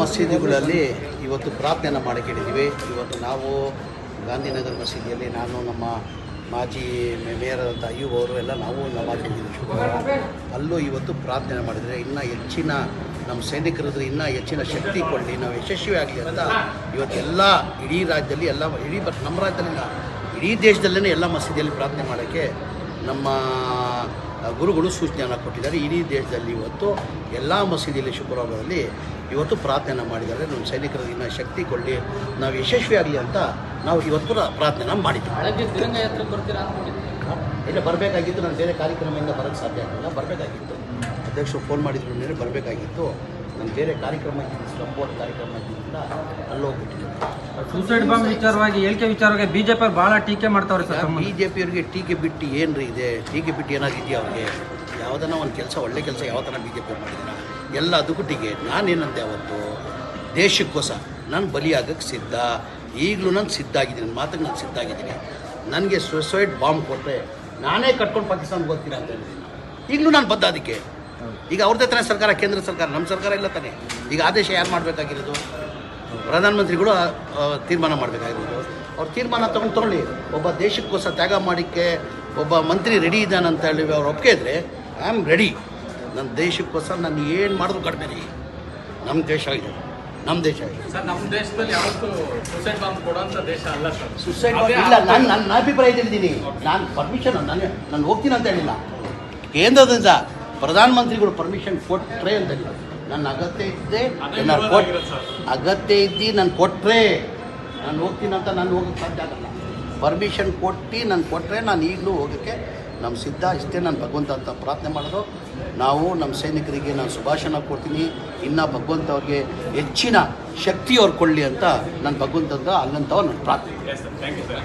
ಮಸೀದಿಗಳಲ್ಲಿ ಇವತ್ತು ಪ್ರಾರ್ಥನೆಯನ್ನು ಮಾಡಿಕೊಂಡಿದ್ದೀವಿ. ಇವತ್ತು ನಾವು ಗಾಂಧಿನಗರ ಮಸೀದಿಯಲ್ಲಿ ನಾನು, ನಮ್ಮ ಮಾಜಿ ಮೇಯರ್ ಆದಂಥ ಅಯ್ಯೂಬ್ ಅವರು ಎಲ್ಲ ನಾವು ನಮಾಜ್ ಶುಕ್ರವಾರ. ಅಲ್ಲೂ ಇವತ್ತು ಪ್ರಾರ್ಥನೆ ಮಾಡಿದರೆ ಇನ್ನೂ ಹೆಚ್ಚಿನ ನಮ್ಮ ಸೈನಿಕರದ್ದು ಇನ್ನೂ ಹೆಚ್ಚಿನ ಶಕ್ತಿ ಕೊಡಲಿ, ನಾವು ಯಶಸ್ವಿ ಆಗಲಿ ಅಂತ ಇವತ್ತು ಎಲ್ಲ ಇಡೀ ರಾಜ್ಯದಲ್ಲಿ ಎಲ್ಲ, ಇಡೀ ನಮ್ಮ ರಾಜ್ಯದಲ್ಲಿಲ್ಲ ಇಡೀ ದೇಶದಲ್ಲೇ ಎಲ್ಲ ಮಸೀದಿಯಲ್ಲಿ ಪ್ರಾರ್ಥನೆ ಮಾಡೋಕ್ಕೆ ನಮ್ಮ ಗುರುಗಳು ಸೂಚನೆಯನ್ನು ಕೊಟ್ಟಿದ್ದಾರೆ. ಇಡೀ ದೇಶದಲ್ಲಿ ಇವತ್ತು ಎಲ್ಲ ಮಸೀದಿಯಲ್ಲಿ ಶುಕ್ರವಾರದಲ್ಲಿ ಇವತ್ತು ಪ್ರಾರ್ಥನೆ ಮಾಡಿದ್ದಾರೆ. ನಮ್ಮ ಸೈನಿಕರ ಇನ್ನೂ ಶಕ್ತಿ ಕೊಡಲಿ ನಾವು ಯಶಸ್ವಿಯಾಗಲಿ ಅಂತ ನಾವು ಇವತ್ತು ಕೂಡ ಪ್ರಾರ್ಥನೆ ಮಾಡಿದ್ದೀವಿ. ಇಲ್ಲ ಬರಬೇಕಾಗಿತ್ತು. ನಾನು ಬೇರೆ ಕಾರ್ಯಕ್ರಮದಿಂದ ಬರೋಕ್ಕೆ ಸಾಧ್ಯ ಆಗಲಿಲ್ಲ. ಬರಬೇಕಾಗಿತ್ತು. ಅಧ್ಯಕ್ಷರು ಫೋನ್ ಮಾಡಿದ್ರು ಮೇಲೆ ಬರಬೇಕಾಗಿತ್ತು. ನಾನು ಬೇರೆ ಕಾರ್ಯಕ್ರಮ ಇದ್ದೀನಿ ಸ್ಲಂಬೋರ್ಡ್ ಕಾರ್ಯಕ್ರಮ ಇದ್ದಿದ್ದರಿಂದ ಅಲ್ಲಿ ಹೋಗ್ಬಿಟ್ಟಿದ್ದೆ ಸೂಸೈಡ್ ಬಾಂಬ್ ವಿಚಾರವಾಗಿ ಹೇಳಿಕೆ ವಿಚಾರವಾಗಿ ಬಿಜೆಪಿ ಬಹಳ ಟೀಕೆ ಮಾಡ್ತಾವ್ರೆ ಸರ್ ಬಿ ಜೆ ಪಿಯವ್ರಿಗೆ ಟೀಕೆ ಬಿಟ್ಟು ಏನ್ರಿ ಇದೆ? ಟೀಕೆ ಬಿಟ್ಟು ಏನಾದ್ರು ಇದೆಯಾ ಅವ್ರಿಗೆ? ಯಾವುದನ್ನ ಒಂದು ಕೆಲಸ ಒಳ್ಳೆ ಕೆಲಸ ಯಾವ ಥರ ಬಿ ಜೆ ಪಿ ಮಾಡಿದಿರ? ಎಲ್ಲ ಅದಕ್ಕೂ ಟೀಕೆ ನಾನೇನಂತೆ ಅವತ್ತು? ದೇಶಕ್ಕೋಸ ನಾನು ಬಲಿಯಾಗಕ್ಕೆ ಸಿದ್ಧ. ಈಗಲೂ ನಾನು ಸಿದ್ಧ ಆಗಿದ್ದೀನಿ. ನನ್ನ ಮಾತಿಗೆ ನಾನು ಸಿದ್ಧ ಆಗಿದ್ದೀನಿ. ನನಗೆ ಸುಸೈಡ್ ಬಾಂಬ್ ಕೊಟ್ಟರೆ ನಾನೇ ಕಟ್ಕೊಂಡು ಪಾಕಿಸ್ತಾನಕ್ಕೆ ಹೋಗ್ತೀನಿ ಅಂತ ಹೇಳಿದ್ದೀನಿ. ಈಗಲೂ ನಾನು ಬದ್ದ ಅದಕ್ಕೆ. ಈಗ ಅವ್ರದ್ದೇ ತಾನೇ ಸರ್ಕಾರ ಕೇಂದ್ರ ಸರ್ಕಾರ ನಮ್ಮ ಸರ್ಕಾರ ಇಲ್ಲ ತಾನೇ. ಈಗ ಆದೇಶ ಯಾರು ಮಾಡಬೇಕಾಗಿರೋದು? ಪ್ರಧಾನಮಂತ್ರಿಗಳು ತೀರ್ಮಾನ ಮಾಡಬೇಕಾಗಿರೋದು. ಅವ್ರು ತೀರ್ಮಾನ ತೊಗೊಂಡು ತೊಗೊಳ್ಳಿ. ಒಬ್ಬ ದೇಶಕ್ಕೋಸ್ಕರ ತ್ಯಾಗ ಮಾಡಿಕ್ಕೆ ಒಬ್ಬ ಮಂತ್ರಿ ರೆಡಿ ಇದ್ದಾನೆ ಅಂತ ಹೇಳಿ ಅವ್ರು ಒಪ್ಪಿಗೆ ಇದ್ದರೆ ಐ ಆಮ್ ರೆಡಿ ನನ್ನ ದೇಶಕ್ಕೋಸ್ಕರ ನಾನು ಏನು ಮಾಡಿದ್ರು ಕಡಿಮೆ ರೀ ನಮ್ಮ ದೇಶ ಇದೆ ನಮ್ಮ ದೇಶ ಇದೆ ಸರ್ ನಮ್ಮ ದೇಶದಲ್ಲಿ ಯಾವತ್ತೂ ಸುಸೈಡ್ ಇಲ್ಲ. ನಾನು ನನ್ನ ಅಭಿಪ್ರಾಯದಲ್ಲಿದ್ದೀನಿ. ನಾನು ಪರ್ಮಿಷನ್ ನಾನು ನಾನು ಹೋಗ್ತೀನಿ ಅಂತ ಹೇಳಿಲ್ಲ. ಕೇಂದ್ರದಿಂದ ಪ್ರಧಾನಮಂತ್ರಿಗಳು ಪರ್ಮಿಷನ್ ಕೊಟ್ಟರೆ ಅಂತ ಹೇಳಿಲ್ಲ ನನ್ನ ಅಗತ್ಯ ಇದ್ದೆ ನಾನು ಕೊಟ್ ಅಗತ್ಯ ಇದ್ದು ನಾನು ಕೊಟ್ಟರೆ ನಾನು ಹೋಗ್ತೀನಿ ಅಂತ ನಾನು ಹೋಗಕ್ಕೆ ಸಾಧ್ಯ ಆಗಲ್ಲ. ಪರ್ಮಿಷನ್ ಕೊಟ್ಟು ನಾನು ಕೊಟ್ಟರೆ ನಾನು ಈಗಲೂ ಹೋಗೋಕ್ಕೆ ನಮ್ಮ ಸಿದ್ಧ. ಇಷ್ಟೇ ನಾನು ಭಗವಂತ ಅಂತ ಪ್ರಾರ್ಥನೆ ಮಾಡೋದು. ನಾವು ನಮ್ಮ ಸೈನಿಕರಿಗೆ ನಾನು ಸುಭಾಷಣ ಕೊಡ್ತೀನಿ. ಇನ್ನು ಭಗವಂತ ಅವ್ರಿಗೆ ಹೆಚ್ಚಿನ ಶಕ್ತಿ ಅವ್ರು ಕೊಡಲಿ ಅಂತ ನಾನು ಭಗವಂತಂದ ಅಲ್ಲಂತವ ನಾನು ಪ್ರಾರ್ಥನೆ yes sir thank you sir